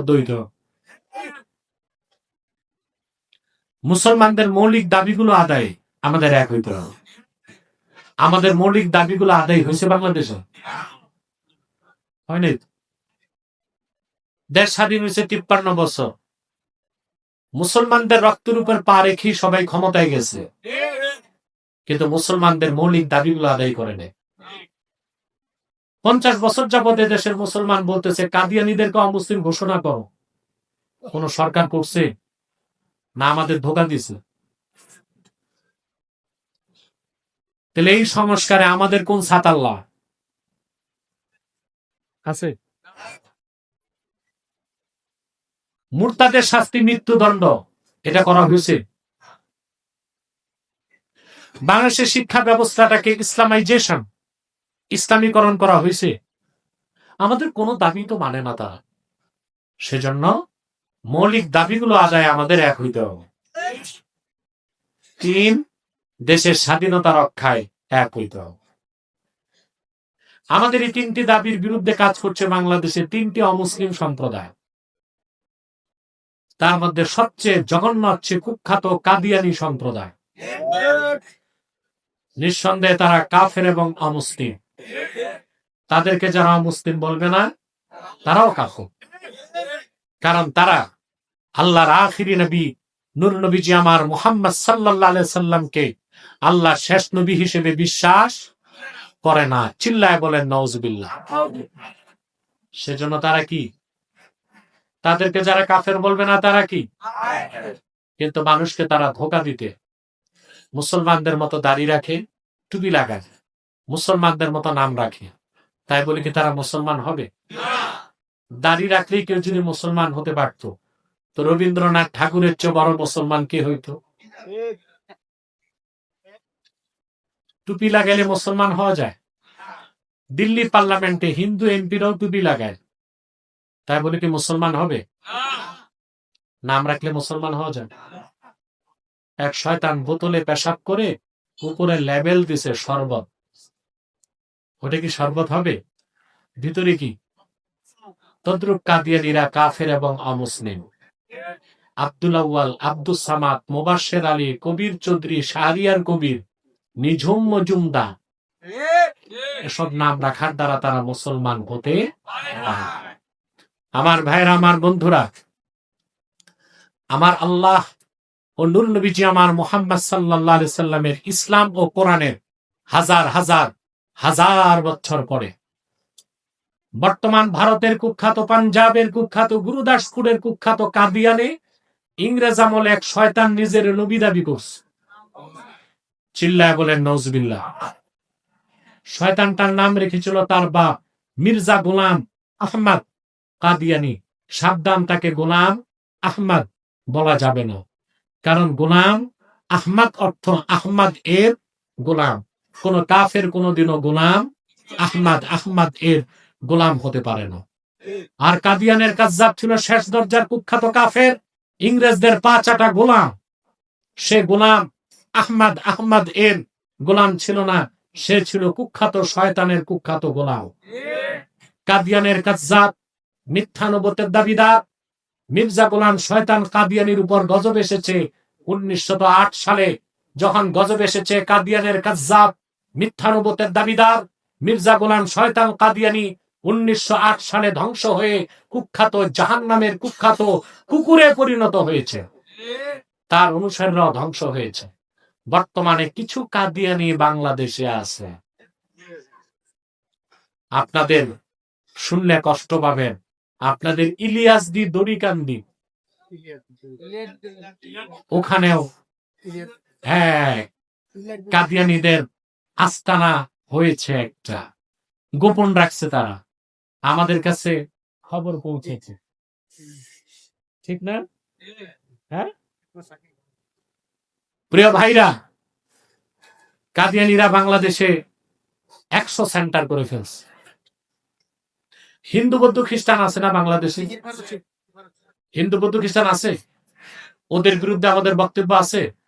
দ্বৈত মুসলমানদের মৌলিক দাবিগুলো আদায় আমাদের এক হইতে হবে। আমাদের মৌলিক দাবিগুলো আদায় হয়েছে বাংলাদেশে। হয়নি দেশ স্বাধীন হয়েছে তিপ্পান্ন বছর। মুসলমানদের রক্তের উপর পা রেখে সবাই ক্ষমতায় গেছে। কিন্তু মুসলমানদের মৌলিক দাবিগুলো আদায় করে নেয় পঞ্চাশ বছর যাবৎ এ দেশের মুসলমান বলতেছে কাদিয়ানিদেরকে অমুসলিম ঘোষণা করো। কোন সরকার করছে? না, আমাদের ধোকা দিছে। তাহলে এই সংস্কারে আমাদের কোন সাতাল্লা আছে? মুরতাদের শাস্তি মৃত্যুদণ্ড, এটা করা হয়েছে। বাংলাদেশের শিক্ষা ব্যবস্থাটাকে ইসলামাইজেশন ইসলামীকরণ করা হয়েছে। আমাদের কোনো দাবি তো মানে না তা। সেজন্য মৌলিক দাবিগুলো আদায় আমাদের এক হইতে তিন, দেশের স্বাধীনতা রক্ষায় এক হইতে আমাদের এই তিনটি দাবির বিরুদ্ধে কাজ করছে বাংলাদেশের তিনটি অমুসলিম সম্প্রদায়। তার মধ্যে সবচেয়ে জঘন্য হচ্ছে কুখ্যাত কাদিয়ানি সম্প্রদায়। নিঃসন্দেহে তারা কাফের এবং অমুসলিম। তাদেরকে যারা অমুসলিম বলবে না, তারাও কাফর। কারণ তারা আল্লাহর আখিরি নবী, নূর নবীজি আমার মুহাম্মদ সাল্লাহ সাল্লামকে আল্লাহ শেষ নবী হিসেবে বিশ্বাস করে না। চিল্লায় বলেন নওজবিল্লাহ সেজন্য তারা কি? তাদেরকে যারা কাফের বলবে না, তারা কি? কিন্তু মানুষকে তারা ধোকা দিতে, মুসলমানদের মতো দাড়ি রাখে, টুপি লাগায়। মুসলমানদের মতো নাম রাখে। তাই বলে কি তারা মুসলমান হবে? দাড়ি রাখলেই কেউ যদি মুসলমান হতে পারতো, তো রবীন্দ্রনাথ ঠাকুরের চেয়ে বড় মুসলমান কে হইতো? টুপি লাগাইলে মুসলমান হওয়া যায়? দিল্লি পার্লামেন্টে হিন্দু এমপিরাও টুপি লাগায়। তাই বলে কি মুসলমান হবে? নাম রাখলে মুসলমান হওয়া যায়। এক শয়তান বোতলে পেশাব করে উপরে লেবেল দিছে শরবত। ওটা কি শরবত হবে? ভিতরে কি? তদ্রুপ কাদিয়ানিরা কাফের এবং অমুসলিম। আব্দুল আউয়াল আব্দুল সামাদ, মোবাশের আলী, কবির চৌধুরী, শাহরিয়ার কবির, নিঝুম মজুমদা এসব নাম রাখার দ্বারা তারা মুসলমান হতে আমার ভাইরা আমার বন্ধুরা, আমার আল্লাহ ও নুর নবীজি আমার মোহাম্মদ সাল্লাহ সাল্লামের ইসলাম ও কোরআনের হাজার হাজার হাজার বছর পরে। বর্তমান ভারতের কুখ্যাত পাঞ্জাবের কুখ্যাত গুরুদাসপুরের কুখ্যাত কাদিয়ানে ইংরেজ আমলে এক শয়তান নিজের নবী দাবি করছে। চিল্লায় বলেন নজবিল্লাহ শয়তানটার নাম রেখেছিল তার বাপ মির্জা গোলাম আহমদ কাদিয়ানি। সাবধান, তাকে গোলাম আহমদ বলা যাবে না। কারণ গোলাম আহমদ অর্থ আহমদ এর গোলাম। কোন কাফের কোনদিনও গোলাম আহমদ আহমদ এর গোলাম হতে পারে না। আর কাদিয়ানের কাজ্জাব ছিল শেষ দরজার কুখ্যাত কাফের, ইংরেজদের পাঁচাটা গোলাম। সে গোলাম আহমদ আহমদ এর গোলাম ছিল না, সে ছিল কুখ্যাত শয়তানের কুখ্যাত গোলাম। কাদিয়ানের কাজ্জাব মিথ্যানুবতের দাবিদার। মির্জা গোলাম শয়তান কাদিয়ানির উপর গজব এসেছে উনিশশো আট সালে, যখন গজব এসেছে কাদিয়ানের কাজ্জাব মিথ্যানুবতের দাবিদার মির্জা গোলাম শয়তান কাদিয়ানি উনিশশো আট সালে ধ্বংস হয়ে কুখ্যাত জাহান নামের কুখ্যাত কুকুরে পরিণত হয়েছে। তার অনুসারীরাও ধ্বংস হয়েছে। বর্তমানে কিছু কাদিয়ানি বাংলাদেশে আছে। আপনাদের শুনলে কষ্ট পাবেন। আপনাদের ইলিয়াস দি দড়িকান্দি। ওখানেও হ্যাঁ কাদিয়ানিদের আস্তানা হয়েছে একটা। গোপন রাখছে তারা। আমাদের কাছে খবর পৌঁছেছে। ঠিক না? হ্যাঁ? প্রিয় ভাইরা, কাদিয়ানিরা বাংলাদেশে একশো সেন্টার করে ফেলছে। হিন্দু বৌদ্ধ খ্রিস্টান আছে না বাংলাদেশে? হিন্দু বৌদ্ধ খ্রিস্টান আছে? ওদের বিরুদ্ধে আমাদের বক্তব্য আছে?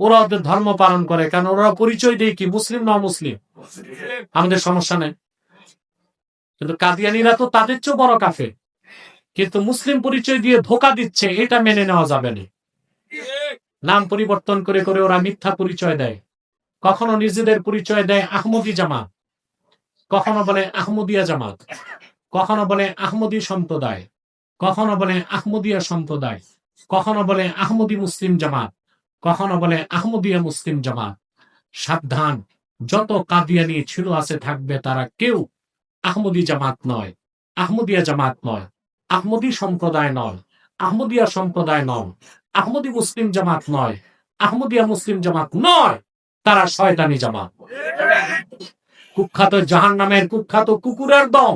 ওরা ওদের ধর্ম পালন করে কারণ ওরা পরিচয় দেয় কি, মুসলিম না মুসলিম আমাদের সমস্যা নেই। কিন্তু কাদিয়ানিরা তো তাদের চেয়েও বড় কাফে কিন্তু মুসলিম পরিচয় দিয়ে ধোকা দিচ্ছে, এটা মেনে নেওয়া যাবে না। নাম পরিবর্তন করে করে ওরা মিথ্যা পরিচয় দেয়। কখনো নিজেদের পরিচয় দেয় আহমদি জামাত। কখনো বলে আহমদিয়া জামাত। কখনো বলে আহমদি সম্প্রদায়। কখনো বলে আহমদিয়া সম্প্রদায়। কখনো বলে আহমদি মুসলিম জামাত। কখনো বলে, আহমদিয়া মুসলিম জামাত, সাবধান, যত কাদিয়ানি ছিল আছে থাকবে তারা কেউ আহমদি জামাত নয়, আহমদিয়া জামাত নয়, আহমদি সম্প্রদায় নয়, আহমদিয়া সম্প্রদায় নয় আহমদি মুসলিম জামাত নয়, আহমদিয়া মুসলিম জামাত নয়, তারা শয়তানি জামাত। কুখ্যাত জাহান নামের কুখ্যাত কুকুরের দম।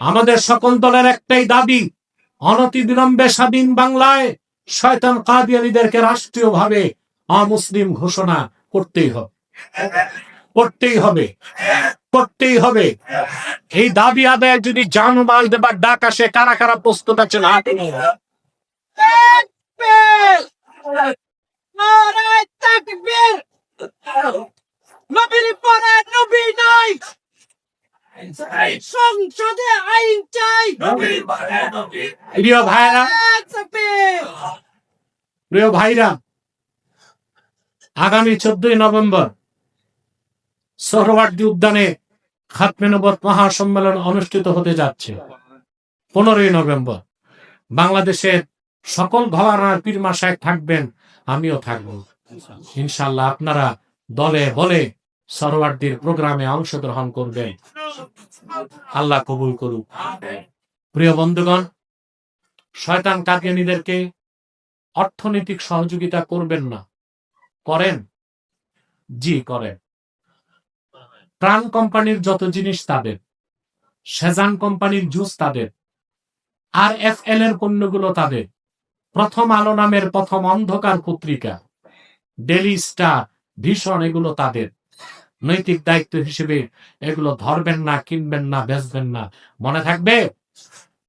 আমাদের সকল দলের একটাই দাবি অনতি বিলম্বে স্বাধীন বাংলায় শয়তান কাদিয়ানিদেরকে রাষ্ট্রীয়ভাবে অমুসলিম ঘোষণা করতেই হবে। করতেই হবে। করতেই হবে। এই দাবি আদায় যদি জানমাল দেবার ডাক আসে, কারা কারা প্রস্তুত নবী নাই সংসদে আইন চাই প্রিয় ভাইরা প্রিয় ভাইরা, আগামী চোদ্দই নভেম্বর সোহরওয়ার্দী উদ্যানে খাতমে নবত মহাসম্মেলন অনুষ্ঠিত হতে যাচ্ছে, পনেরোই নভেম্বর। বাংলাদেশের সকল ঘরানার পীর মাসায় থাকবেন, আমিও থাকব। ইনশাল্লাহ আপনারা দলে বলে সরওয়ার্দির প্রোগ্রামে অংশগ্রহণ করবেন। আল্লাহ কবুল করুক। প্রিয় বন্ধুগণ, শয়তান কাদিয়ানীদেরকে অর্থনৈতিক সহযোগিতা করবেন না। করেন? জি, করেন। প্রাণ কোম্পানির যত জিনিস তাদের, সেজান কোম্পানির জুস তাদের, আর এফ এল এর পণ্যগুলো তাদের, প্রথম আলো নামের প্রথম অন্ধকার পত্রিকা ডেলি স্টার, ভীষণ এগুলো তাদের। নৈতিক দায়িত্ব হিসেবে এগুলো ধরবেন না, কিনবেন না, বেচবেন না। মনে থাকবে?